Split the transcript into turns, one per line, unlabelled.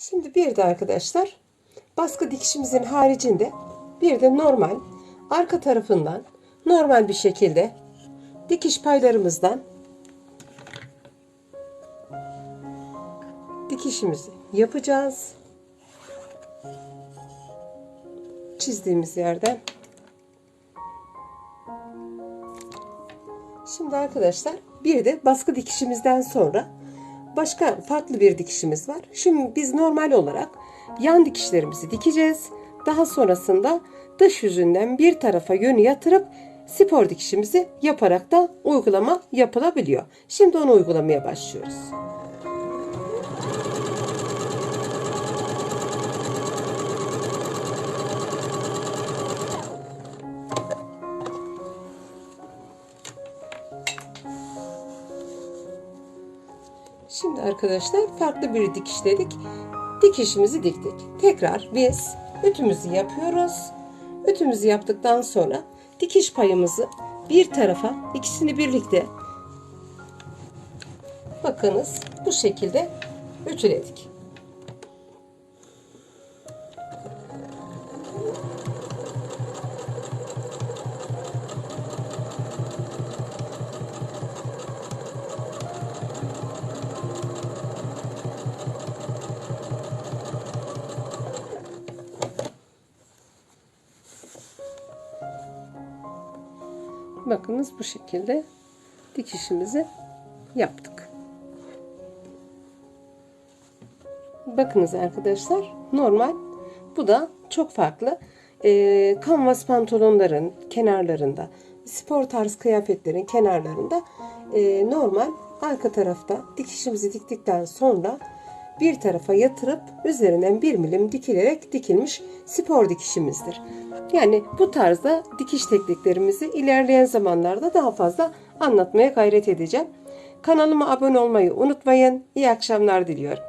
Şimdi bir de arkadaşlar baskı dikişimizin haricinde bir de normal arka tarafından normal bir şekilde dikiş paylarımızdan dikişimizi yapacağız. Çizdiğimiz yerden. Şimdi arkadaşlar bir de baskı dikişimizden sonra başka farklı bir dikişimiz var. Şimdi biz normal olarak yan dikişlerimizi dikeceğiz. Daha sonrasında dış yüzünden bir tarafa yönü yatırıp spor dikişimizi yaparak da uygulama yapılabiliyor. Şimdi onu uygulamaya başlıyoruz. Şimdi arkadaşlar farklı bir dikişledik. Dikişimizi diktik. Tekrar biz ütümüzü yapıyoruz. Ütümüzü yaptıktan sonra dikiş payımızı bir tarafa ikisini birlikte bakınız bu şekilde ütüledik. Bakınız bu şekilde dikişimizi yaptık. Bakınız arkadaşlar normal bu da çok farklı. Kanvas pantolonların kenarlarında spor tarz kıyafetlerin kenarlarında e, normal arka tarafta dikişimizi diktikten sonra bir tarafa yatırıp üzerinden bir milim dikilerek dikilmiş spor dikişimizdir. Yani bu tarzda dikiş tekniklerimizi ilerleyen zamanlarda daha fazla anlatmaya gayret edeceğim. Kanalıma abone olmayı unutmayın. İyi akşamlar diliyorum.